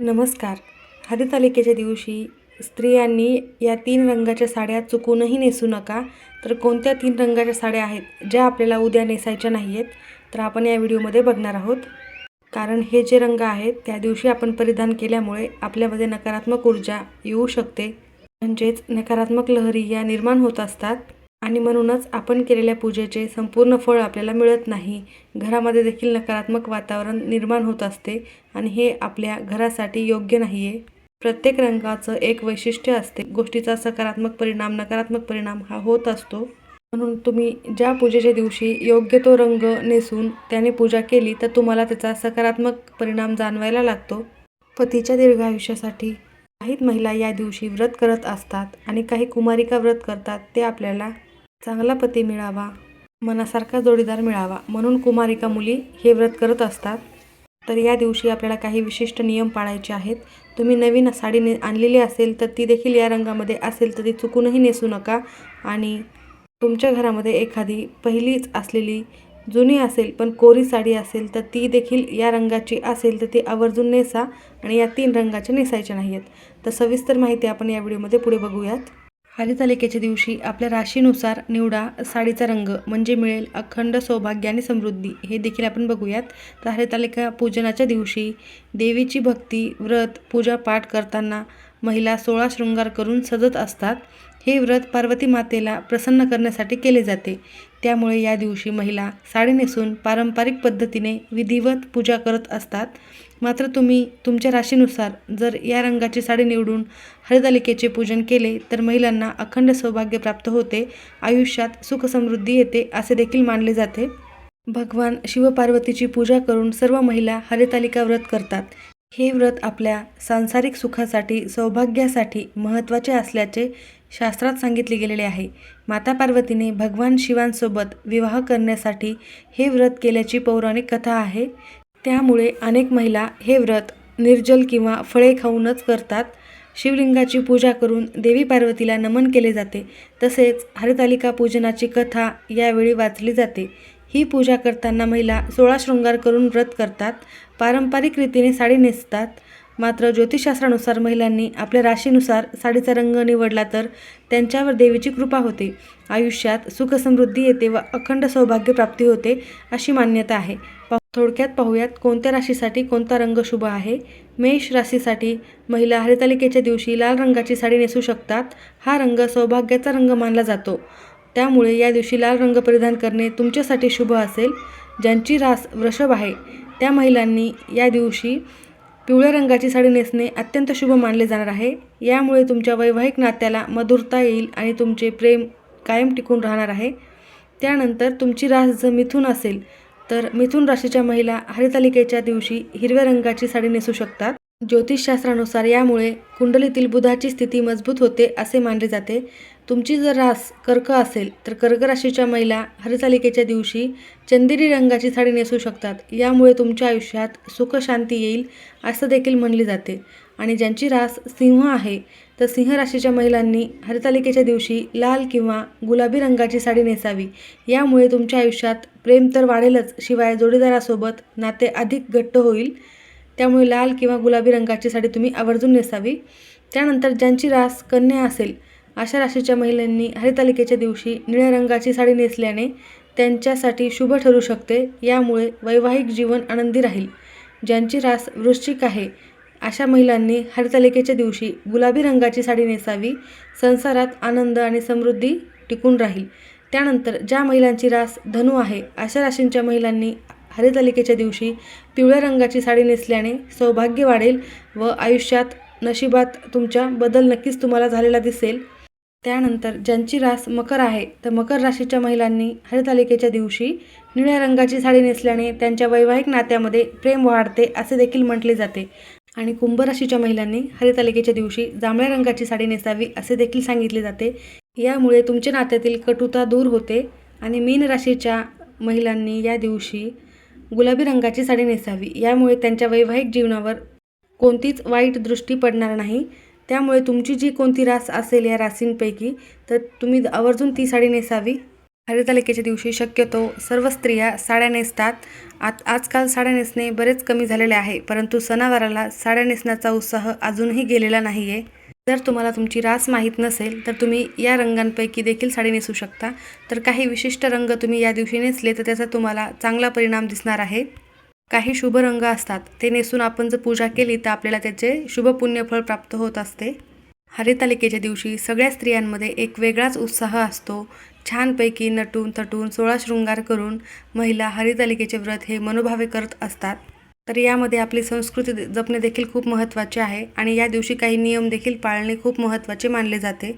नमस्कार. हरितालिकेच्या दिवशी स्त्रियांनी या तीन रंगाच्या साड्या चुकूनही नेसू नका. तर कोणत्या तीन रंगाच्या साड्या आहेत ज्या आपल्याला उद्या नेसायच्या नाही आहेत तर आपण या व्हिडिओमध्ये बघणार आहोत. कारण हे जे रंग आहेत त्या दिवशी आपण परिधान केल्यामुळे आपल्यामध्ये नकारात्मक ऊर्जा येऊ शकते. म्हणजेच नकारात्मक लहरी या निर्माण होत असतात. आणि म्हणूनच आपण केलेल्या पूजेचे संपूर्ण फळ आपल्याला मिळत नाही. घरामध्ये देखील नकारात्मक वातावरण निर्माण होत असते आणि हे आपल्या घरासाठी योग्य नाही आहे प्रत्येक रंगाचं एक वैशिष्ट्य असते. गोष्टीचा सकारात्मक परिणाम नकारात्मक परिणाम हा होत असतो. म्हणून तुम्ही ज्या पूजेच्या दिवशी योग्य तो रंग नेसून त्याने पूजा केली तर तुम्हाला त्याचा सकारात्मक परिणाम जाणवायला लागतो. पतीच्या दीर्घ आयुष्यासाठी काही महिला या दिवशी व्रत करत असतात आणि काही कुमारिका व्रत करतात ते आपल्याला चांगला पती मिळावा मनासारखा जोडीदार मिळावा म्हणून कुमारिका मुली हे व्रत करत असतात. तर या दिवशी आपल्याला काही विशिष्ट नियम पाळायचे आहेत. तुम्ही नवीन साडी ने आणलेली असेल तर ती देखील या रंगामध्ये असेल तर ती चुकूनही नेसू नका. आणि तुमच्या घरामध्ये एखादी पहिलीच असलेली जुनी असेल पण कोरी साडी असेल तर ती देखील या रंगाची असेल तर ती आवर्जून नेसा आणि या तीन रंगाच्या नेसायच्या नाही आहेत तर सविस्तर माहिती आपण या व्हिडिओमध्ये पुढे बघूयात. हरितालिकेच्या दिवशी आपल्या राशीनुसार निवडा साडीचा रंग म्हणजे मिळेल अखंड सौभाग्य आणि समृद्धी हे देखील आपण बघूयात. तर हरितालिका पूजनाच्या दिवशी देवीची भक्ती व्रत पूजा पाठ करताना महिला सोळा शृंगार करून सजत असतात. हे व्रत पार्वती मातेला प्रसन्न करण्यासाठी केले जाते. त्यामुळे या दिवशी महिला साडी नेसून पारंपरिक पद्धतीने विधिवत पूजा करत असतात. मात्र तुम्ही तुमच्या राशीनुसार जर या रंगाची साडी निवडून हरितालिकेचे पूजन केले तर महिलांना अखंड सौभाग्य प्राप्त होते आयुष्यात सुखसमृद्धी येते असे देखील मानले जाते. भगवान शिवपार्वतीची पूजा करून सर्व महिला हरितालिका व्रत करतात. हे व्रत आपल्या सांसारिक सुखासाठी सौभाग्यासाठी महत्त्वाचे असल्याचे शास्त्रात सांगितले गेलेले आहे. माता पार्वतीने भगवान शिवांसोबत विवाह करण्यासाठी हे व्रत केल्याची पौराणिक कथा आहे. त्यामुळे अनेक महिला हे व्रत निर्जल किंवा फळे खाऊनच करतात. शिवलिंगाची पूजा करून देवी पार्वतीला नमन केले जाते. तसेच हरितालिका पूजनाची कथा यावेळी वाचली जाते. ही पूजा करताना महिला सोळा शृंगार करून व्रत करतात. पारंपरिक रीतीने साडी नेसतात. मात्र ज्योतिषशास्त्रानुसार महिलांनी आपल्या राशीनुसार साडीचा रंग निवडला तर त्यांच्यावर देवीची कृपा होते. आयुष्यात सुखसमृद्धी येते व अखंड सौभाग्य प्राप्ती होते अशी मान्यता आहे. थोडक्यात पाहूयात कोणत्या राशीसाठी कोणता रंग शुभ आहे? मेष राशीसाठी महिला हरितालिकेच्या दिवशी लाल रंगाची साडी नेसू शकतात. हा रंग सौभाग्याचा रंग मानला जातो. त्यामुळे या दिवशी लाल रंग परिधान करणे तुमच्यासाठी शुभ असेल. ज्यांची रास वृषभ आहे त्या महिलांनी या दिवशी पिवळ्या रंगाची साडी नेसणे अत्यंत शुभ मानले जाणार आहे. यामुळे तुमच्या वैवाहिक नात्याला मधुरता येईल आणि तुमचे प्रेम कायम टिकून राहणार आहे. त्यानंतर तुमची रास जर मिथून असेल तर मिथुन राशीच्या महिला हरितालिकेच्या दिवशी हिरव्या रंगाची साडी नेसू शकतात. ज्योतिषशास्त्रानुसार यामुळे कुंडलीतील बुधाची स्थिती मजबूत होते असे मानले जाते. तुमची जर रास कर्क असेल तर कर्क राशीच्या महिला हरितालिकेच्या दिवशी चंदेरी रंगाची साडी नेसू शकतात. यामुळे तुमच्या आयुष्यात सुख शांती येईल असं देखील म्हणले जाते. आणि ज्यांची रास सिंह आहे तर सिंह राशीच्या महिलांनी हरितालिकेच्या दिवशी लाल किंवा गुलाबी रंगाची साडी नेसावी. यामुळे तुमच्या आयुष्यात प्रेम तर वाढेलच शिवाय जोडीदारासोबत नाते अधिक घट्ट होईल. त्यामुळे लाल किंवा गुलाबी रंगाची साडी तुम्ही आवर्जून नेसावी. त्यानंतर ज्यांची रास कन्या असेल अशा राशीच्या महिलांनी हरितालिकेच्या दिवशी निळ्या रंगाची साडी नेसल्याने त्यांच्यासाठी शुभ ठरू शकते. यामुळे वैवाहिक जीवन आनंदी राहील. ज्यांची रास वृश्चिक आहे अशा महिलांनी हरितालिकेच्या दिवशी गुलाबी रंगाची साडी नेसावी संसारात आनंद आणि समृद्धी टिकून राहील. त्यानंतर ज्या महिलांची रास धनु आहे अशा राशींच्या महिलांनी हरितालिकेच्या दिवशी पिवळ्या रंगाची साडी नेसल्याने सौभाग्य वाढेल व आयुष्यात नशिबात तुमच्या बदल नक्कीच तुम्हाला झालेला दिसेल. त्यानंतर ज्यांची रास मकर आहे तर मकर राशीच्या महिलांनी हरितालिकेच्या दिवशी निळ्या रंगाची साडी नेसल्याने त्यांच्या वैवाहिक नात्यामध्ये प्रेम वाढते असे देखील म्हटले जाते. आणि कुंभ राशीच्या महिलांनी हरितालिकेच्या दिवशी जांभळ्या रंगाची साडी नेसावी असे देखील सांगितले जाते. यामुळे तुमच्या नात्यातील कटुता दूर होते आणि मीन राशीच्या महिलांनी या दिवशी गुलाबी रंगाची साडी नेसावी. यामुळे त्यांच्या वैवाहिक जीवनावर कोणतीच वाईट दृष्टी पडणार नाही. त्यामुळे तुमची जी कोणती रास असेल या राशींपैकी तर तुम्ही आवर्जून ती साडी नेसावी. हरितालिकेच्या दिवशी शक्यतो सर्व स्त्रिया साड्या नेसतात. आत आजकाल साड्या नेसणे बरेच कमी झालेले आहे परंतु सणावाराला साड्या नेसण्याचा उत्साह अजूनही गेलेला नाही आहे जर तुम्हाला तुमची रास माहीत नसेल तर तुम्ही या रंगांपैकी देखील साडी नेसू शकता. तर काही विशिष्ट रंग तुम्ही या दिवशी नेसले तर त्याचा तुम्हाला चांगला परिणाम दिसणार आहे. काही शुभ रंग असतात ते नेसून आपण जर पूजा केली तर आपल्याला त्याचे शुभ पुण्यफळ प्राप्त होत असते. हरितालिकेच्या दिवशी सगळ्या स्त्रियांमध्ये एक वेगळाच उत्साह असतो. छानपैकी नटून तटून सोळा शृंगार करून महिला हरितालिकेचे व्रत हे मनोभावे करत असतात. तर यामध्ये आपली संस्कृती जपणे देखील खूप महत्त्वाचे आहे आणि या दिवशी काही नियम देखील पाळणे खूप महत्त्वाचे मानले जाते.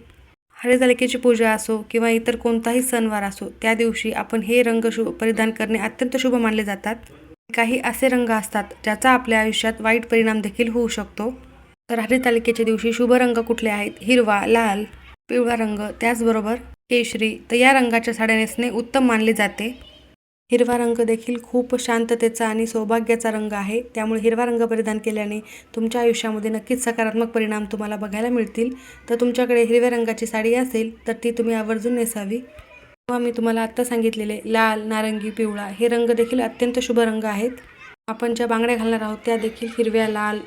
हरितालिकेची पूजा असो किंवा इतर कोणताही सणवार असो त्या दिवशी आपण हे रंग शुभ परिधान करणे अत्यंत शुभ मानले जातात. काही असे रंग असतात ज्याचा आपल्या आयुष्यात वाईट परिणाम देखील होऊ शकतो. तर हरितालिकेच्या दिवशी शुभ रंग कुठले आहेत? हिरवा लाल पिवळा रंग त्याचबरोबर केशरी तर या रंगाच्या साड्या नेसणे उत्तम मानले जाते. हिरवा रंग देखील खूप शांततेचा आणि सौभाग्याचा रंग आहे. त्यामुळे हिरवा रंग परिधान केल्याने तुमच्या आयुष्यामध्ये नक्कीच सकारात्मक परिणाम तुम्हाला बघायला मिळतील. तर तुमच्याकडे हिरव्या रंगाची साडी असेल तर ती तुम्ही आवर्जून नेसावी. किंवा मी तुम्हाला आत्ता सांगितलेले लाल नारंगी पिवळा हे रंग देखील अत्यंत शुभ रंग आहेत. आपण ज्या बांगड्या घालणार आहोत त्या देखील हिरव्या लाल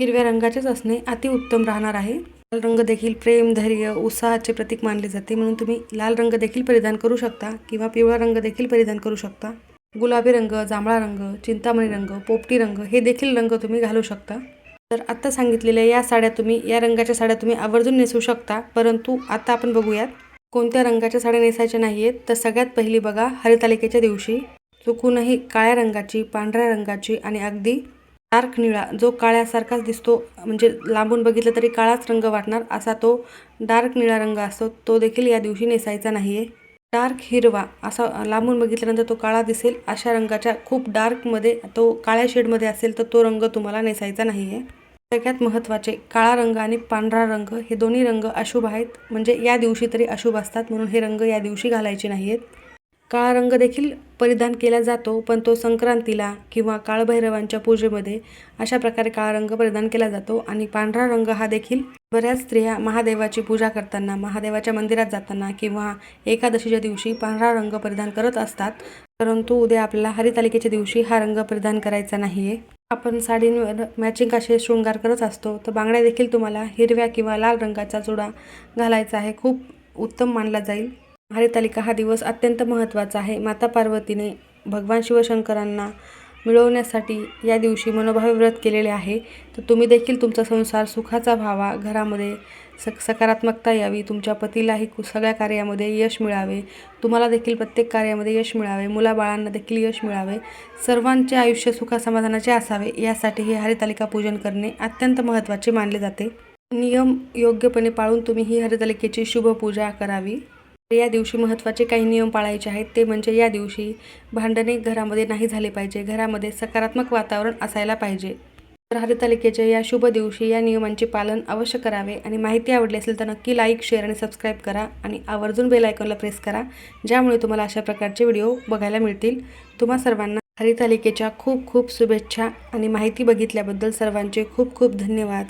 हिरव्या रंगाचेच असणे अतिउत्तम राहणार आहे. लाल रंग देखील प्रेम धैर्य उत्साहाचे प्रतीक मानले जाते. म्हणून तुम्ही लाल रंग देखील परिधान करू शकता किंवा पिवळा रंग देखील परिधान करू शकता. गुलाबी रंग जांभळा रंग चिंतामणी रंग पोपटी रंग हे देखील रंग तुम्ही घालू शकता. तर आत्ता सांगितलेल्या या साड्या तुम्ही या रंगाच्या साड्या तुम्ही आवर्जून नेसू शकता. परंतु आता आपण बघूयात कोणत्या रंगाच्या साड्या नेसायच्या नाही आहेत तर सगळ्यात पहिली बघा हरितालिकेच्या दिवशी. चुकूनही काळ्या रंगाची पांढऱ्या रंगाची आणि अगदी डार्क निळा जो काळ्यासारखाच दिसतो म्हणजे लांबून बघितलं तरी काळाच रंग वाटणार असा तो डार्क निळा रंग असतो तो देखील या दिवशी नेसायचा नाही आहे डार्क हिरवा असा लांबून बघितल्यानंतर तो काळा दिसेल अशा रंगाच्या खूप डार्कमध्ये तो काळ्या शेडमध्ये असेल तर तो रंग तुम्हाला नेसायचा नाही आहे सगळ्यात महत्त्वाचे काळा रंग आणि पांढरा रंग हे दोन्ही रंग अशुभ आहेत म्हणजे या दिवशी तरी अशुभ असतात म्हणून हे रंग या दिवशी घालायचे नाही आहेत काळा रंग देखील परिधान केला जातो पण तो संक्रांतीला किंवा काळभैरवांच्या पूजेमध्ये अशा प्रकारे काळा रंग परिधान केला जातो. आणि पांढरा रंग हा देखील बऱ्याच स्त्रिया महादेवाची पूजा करताना महादेवाच्या मंदिरात जाताना किंवा एकादशीच्या दिवशी पांढरा रंग परिधान करत असतात. परंतु उद्या आपल्याला हरितालिकेच्या दिवशी हा रंग परिधान करायचा नाही आहे आपण साडींवर मॅचिंग असे शृंगार करत असतो. तर बांगड्या देखील तुम्हाला हिरव्या किंवा लाल रंगाचा चुडा घालायचा आहे. खूप उत्तम मानला जाईल. हरितालिका हा दिवस अत्यंत महत्त्वाचा आहे. माता पार्वतीने भगवान शिवशंकरांना मिळवण्यासाठी या दिवशी मनोभावे व्रत केलेले आहे. तर तुम्ही देखील तुमचा संसार सुखाचा व्हावा. घरामध्ये सक सकारात्मकता यावी. तुमच्या पतीलाही कु- सगळ्या कार्यामध्ये यश मिळावे. तुम्हाला देखील प्रत्येक कार्यामध्ये यश मिळावे. मुलाबाळांना देखील यश मिळावे. सर्वांचे आयुष्य सुखासमाधानाचे असावे. यासाठी हे हरितालिका पूजन करणे अत्यंत महत्त्वाचे मानले जाते. नियम योग्यपणे पाळून तुम्ही ही हरितालिकेची शुभ पूजा करावी. या दिवशी महत्त्वाचे काही नियम पाळायचे आहेत ते म्हणजे या दिवशी भांडणे घरामध्ये नाही झाले पाहिजे घरामध्ये सकारात्मक वातावरण असायला पाहिजे. तर हरितालिकेच्या या शुभ दिवशी या नियमांचे पालन अवश्य करावे आणि माहिती आवडली असेल तर नक्की लाईक शेअर आणि सबस्क्राईब करा आणि आवर्जून बेल आयकॉनला प्रेस करा ज्यामुळे तुम्हाला अशा प्रकारचे व्हिडिओ बघायला मिळतील. तुम्हा सर्वांना हरितालिकेच्या खूप खूप शुभेच्छा आणि माहिती बघितल्याबद्दल सर्वांचे खूप खूप धन्यवाद.